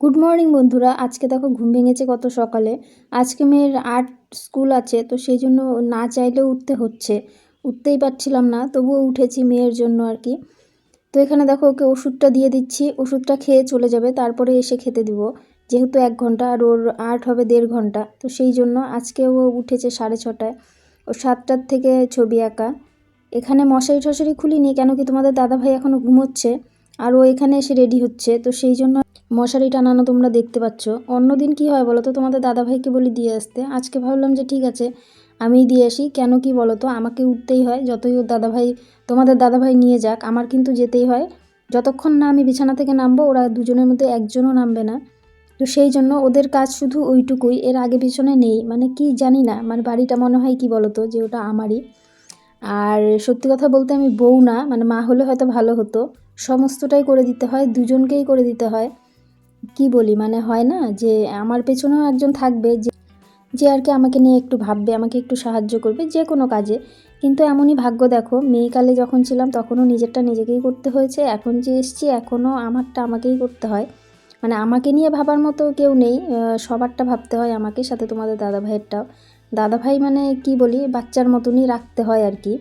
Good morning বন্ধুরা। আজকে দেখো ঘুম ভেঙেছে কত সকালে। আজকে মেয়ের আর্ট স্কুল আছে, তো সেই জন্য না চাইলেও উঠতে হচ্ছে। উঠতেই পারছিলাম না, তবুও উঠেছি মেয়ের জন্য আর কি। তো এখানে দেখো ওকে ওষুধটা দিয়ে দিচ্ছি, ওষুধটা খেয়ে চলে যাবে, তারপরে এসে খেতে দিব। যেহেতু এক ঘণ্টা আর ওর আর্ট হবে দেড় ঘণ্টা, তো সেই জন্য আজকে ও উঠেছে সাড়ে ছটায়। ও সাতটার থেকে ছবি আঁকা। এখানে মশারি টশারি খুলিনি, কেন কি তোমাদের দাদাভাই এখনও ঘুমোচ্ছে, আর ও এখানে এসে রেডি হচ্ছে, তো সেই জন্য মশারি টানানো তোমরা দেখতে পাচ্ছ। অন্য দিন কী হয় বলো তো? তোমাদের দাদাভাইকে বলি দিয়ে আসতে। আজকে ভাবলাম যে ঠিক আছে, আমিই দিয়ে আসি। কেন কি বলো তো? আমাকে উঠতেই হয়, যতই ওর দাদাভাই, তোমাদের দাদাভাই নিয়ে যাক, আমার কিন্তু যেতেই হয়। যতক্ষণ না আমি বিছানা থেকে নামবো, ওরা দুজনের মধ্যে একজনও নামবে না। তো সেই জন্য ওদের কাজ শুধু ওইটুকুই, এর আগে পিছনে নেই। মানে কি জানি না মানে বাড়িটা মনে হয় কি বলো তো? যে ওটা আমারই। আর সত্যি কথা বলতে আমি বউ না মানে মা হলে হয়তো ভালো হতো। সমস্তটাই করে দিতে হয়, দুজনকেই করে দিতে হয়। কি বলি? মানে হয় না যে আমার পেছনেও একজন থাকবে যে যে আর কি আমাকে নিয়ে একটু ভাববে, আমাকে একটু সাহায্য করবে যে কোনো কাজে। কিন্তু এমনই ভাগ্য দেখো, মেয়েকালে যখন ছিলাম তখনও নিজেরটা নিজেকেই করতে হয়েছে। এখন যে এসছি, এখনও আমারটা আমাকেই করতে হয়। মানে আমাকে নিয়ে ভাবার মতো কেউ নেই সবারটা ভাবতে হয় আমাকে, সাথে তোমাদের দাদা ভাইয়েরটাও দাদা ভাই মানে কি বলি, বাচ্চার মতনই রাখতে হয় আর কি।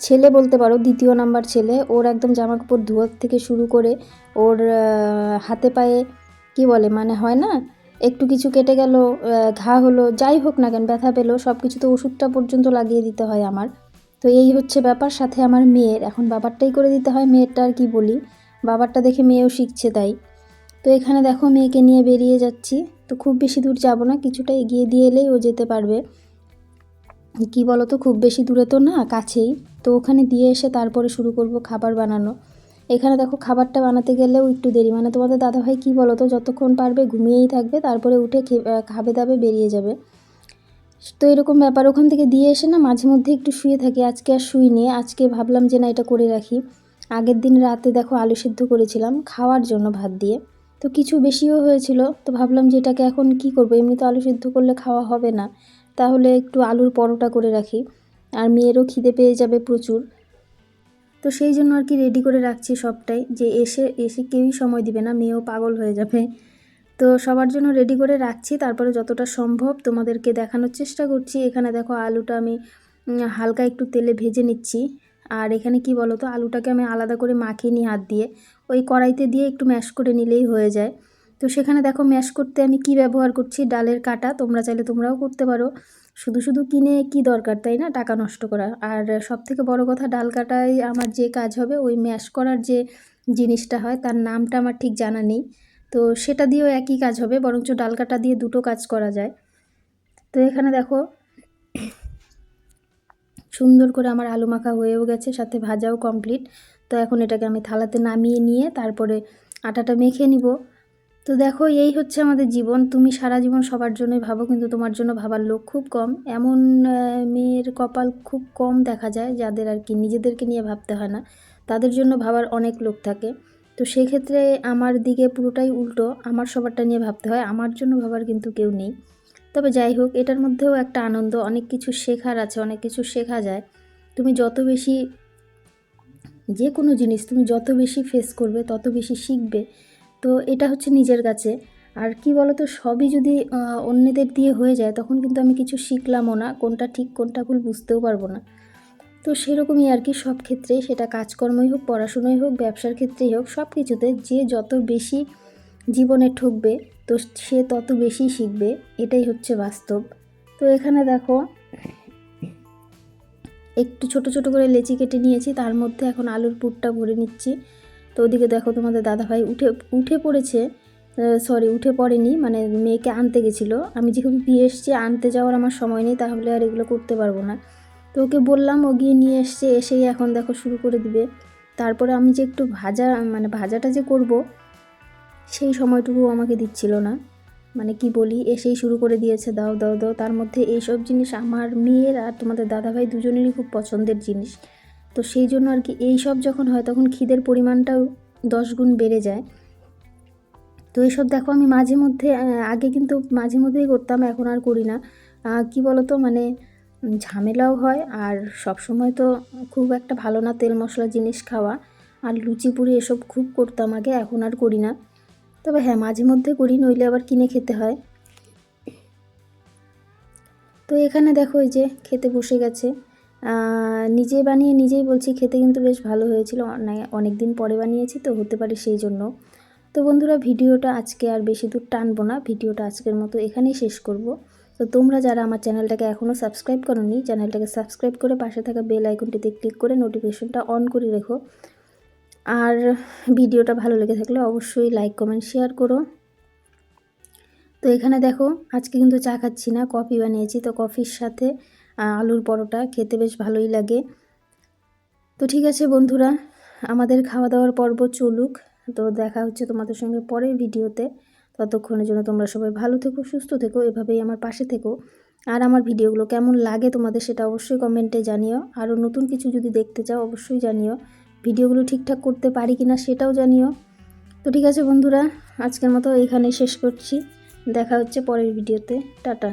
ছেলে বলতে পারো, দ্বিতীয় নাম্বার ছেলে, ওর একদম জামা কাপড় ধোয়ার থেকে শুরু করে, ওর হাতে পায়ে কি বলে মানে হয় না? একটু কিছু কেটে গেল ঘা হলো, যাই হোক না কেন, ব্যথা পেল সব কিছু তো ওষুধটা পর্যন্ত লাগিয়ে দিতে হয় আমার। তো এই হচ্ছে ব্যাপার, সাথে আমার মেয়ের, এখন বাবারটাই করে দিতে হয়, মেয়েরটা আর কি বলি। বাবারটা দেখে মেয়েও শিখছে তাই। তো এখানে দেখো, মেয়েকে নিয়ে বেরিয়ে যাচ্ছি। তো খুব বেশি দূর যাব না, কিছুটা এগিয়ে দিয়ে এলেই ও যেতে পারবে। কি বলো তো খুব বেশি দূরে তো না, কাছেই। তো ওখানে দিয়ে এসে তারপরে শুরু করব খাবার বানানো। এখানে দেখো খাবারটা বানাতে গেলেও একটু দেরি। মানে তোমাদের দাদাভাই কী বলো তো যতক্ষণ পারবে ঘুমিয়েই থাকবে, তারপরে উঠে খাবে দাবে বেরিয়ে যাবে। তো এরকম ব্যাপার। ওখান থেকে দিয়ে এসে না মাঝে মধ্যে একটু শুয়ে থাকি। আজকে আর শুই নিয়ে আজকে ভাবলাম যে না এটা করে রাখি। আগের দিন রাতে দেখো আলু সিদ্ধ করেছিলাম খাওয়ার জন্য ভাত দিয়ে। তো কিছু বেশিও হয়েছিল। তো ভাবলাম যে এটাকে এখন কি করব? এমনি তো আলু সিদ্ধ করলে খাওয়া হবে না। তাহলে একটু আলুর পরোটা করে রাখি। আর মেয়েরও খিদে পেয়ে যাবে প্রচুর। তো সেই জন্য আর কি রেডি করে রাখছি সবটাই, যে এসে এসে কেউই সময় দিবে না, মেয়েও পাগল হয়ে যাবে। তো সবার জন্য রেডি করে রাখছি, তারপরে যতটা সম্ভব তোমাদেরকে দেখানোর চেষ্টা করছি। এখানে দেখো আলুটা আমি হালকা একটু তেলে ভেজে নিচ্ছি। আর এখানে কি বলো তো আলুটাকে আমি আলাদা করে মাখিয়ে নিই হাত দিয়ে। ওই কড়াইতে দিয়ে একটু ম্যাশ করে নিলেই হয়ে যায়। তো সেখানে দেখো ম্যাশ করতে আমি কি ব্যবহার করছি? ডালের কাটা, তোমরা চাইলে তোমরাও করতে পারো। শুধু শুধু কিনে কি দরকার, তাই না? টাকা নষ্ট করা। আর সব থেকে বড় কথা, ডাল কাটাই আমার যে কাজ হবে, ওই ম্যাশ করার যে জিনিসটা হয়, তার নামটা আমার ঠিক জানা নেই। তো সেটা দিয়েও একই কাজ হবে, বরঞ্চ ডাল কাটা দিয়ে দুটো কাজ করা যায়। তো এখানে দেখো, সুন্দর করে আমার আলু মাখা হয়েও গেছে, সাথে ভাজাও কমপ্লিট তো এখন এটাকে আমি থালাতে নামিয়ে নিয়ে তারপরে আটাটা মেখে নিব। তো দেখো, এই হচ্ছে আমাদের জীবন। তুমি সারা জীবন সবার জন্যই ভাবো, কিন্তু তোমার জন্য ভাবার লোক খুব কম। এমন মেয়ের কপাল খুব কম দেখা যায়, যাদের আর কি নিজেদেরকে নিয়ে ভাবতে হয় না। তাদের জন্য ভাবার অনেক লোক থাকে। তো সেক্ষেত্রে আমার দিকে পুরোটাই উল্টো, আমার সবারটা নিয়ে ভাবতে হয়। আমার জন্য ভাবার কিন্তু কেউ নেই। তবে যাই হোক, এটার মধ্যেও একটা আনন্দ, অনেক কিছু শেখার আছে, অনেক কিছু শেখা যায়। তুমি যত বেশি, যে কোনো জিনিস, তুমি যত বেশি ফেস করবে, তত বেশি শিখবে। তো এটা হচ্ছে নিজের কাছে। আর কি বলতো, সবই যদি অন্যদের দিয়ে হয়ে যায়, তখন কিন্তু আমি কিছু শিখলামও না, কোনটা ঠিক, কোনটা ভুল বুঝতেও পারব না। তো সেরকমই আর কি সব ক্ষেত্রে, সেটা কাজকর্মই হোক, পড়াশুনোই হোক, ব্যবসার ক্ষেত্রেই হোক, সব কিছুতে যে যত বেশি জীবনে ঠকবে, তো সে তত বেশি শিখবে, এটাই হচ্ছে বাস্তব। তো এখানে দেখো, একটু ছোট ছোট করে লেচি কেটে নিয়েছি, তার মধ্যে এখন আলুর পুরটা ভরে নিচ্ছি। তো ওদিকে দেখো তোমাদের দাদাভাই উঠে উঠে পড়েছে সরি উঠে পড়েনি মানে মেয়েকে আনতে গেছিল। আমি যেহেতু দিয়ে এসছি, আনতে যাওয়ার আমার সময় নেই, তাহলে আর এগুলো করতে পারব না। তো ওকে বললাম, ও গিয়ে নিয়ে এসছে, এসেই এখন দেখো শুরু করে দিবে। তারপরে আমি যে একটু ভাজা মানে ভাজাটা যে করব, সেই সময়টুকু আমাকে দিচ্ছিল না। মানে কি বলি, এসেই শুরু করে দিয়েছে, দাও দাও দাও। তার মধ্যে এইসব জিনিস আমার মেয়ের আর তোমাদের দাদাভাই দুজনেরই খুব পছন্দের জিনিস। তো সেই জন্য আর কি এই সব যখন হয়, তখন খিদের পরিমাণটাও দশ গুণ বেড়ে যায়। তো এইসব দেখো আমি মাঝে মধ্যে আগে কিন্তু মাঝে মধ্যেই করতাম, এখন আর করি না। কি বলতো মানে ঝামেলাও হয় আর সব সময় তো খুব একটা ভালো না তেল মশলা জিনিস খাওয়া। আর লুচি পুরি এসব খুব করতাম আগে, এখন আর করি না। তবে হ্যাঁ মাঝে মধ্যে করি, নইলে আবার কিনে খেতে হয়। তো এখানে দেখো এই যে খেতে বসে গেছে। নিজে বানিয়ে নিজেই বলছি, খেতে কিন্তু বেশ ভালো হয়েছিল। অনেক দিন পরে বানিয়েছি, তো হতে পারে সেই জন্য। তো বন্ধুরা, ভিডিওটা আজকে আর বেশি দূর টানবো না। ভিডিওটা আজকের মতো এখানেই শেষ করব। তো তোমরা যারা আমার চ্যানেলটাকে এখনও সাবস্ক্রাইব করোনি, চ্যানেলটাকে সাবস্ক্রাইব করে পাশে থাকা বেল আইকনটিতে ক্লিক করে নোটিফিকেশনটা অন করে রেখো। আর ভিডিওটা ভালো লেগে থাকলে অবশ্যই লাইক কমেন্ট শেয়ার করো। তো এখানে দেখো, আজকে কিন্তু চা খাচ্ছি না, কফি বানিয়েছি। তো কফির সাথে আলুর পরোটা খেতে বেশ ভালোই লাগে। তো ঠিক আছে বন্ধুরা, আমাদের খাওয়া দাওয়ার পর্ব চলুক। তো দেখা হচ্ছে তোমাদের সঙ্গে পরের ভিডিওতে। ততক্ষণের জন্য তোমরা সবাই ভালো থেকো, সুস্থ থেকো, এভাবেই আমার পাশে থেকো। আর আমার ভিডিওগুলো কেমন লাগে তোমাদের সেটা অবশ্যই কমেন্টে জানিও। আরও নতুন কিছু যদি দেখতে চাও অবশ্যই জানিও। ভিডিওগুলো ঠিকঠাক করতে পারি কি না সেটাও জানিও। তো ঠিক আছে বন্ধুরা, আজকের মতো এখানেই শেষ করছি। দেখা হচ্ছে পরের ভিডিওতে। টাটা।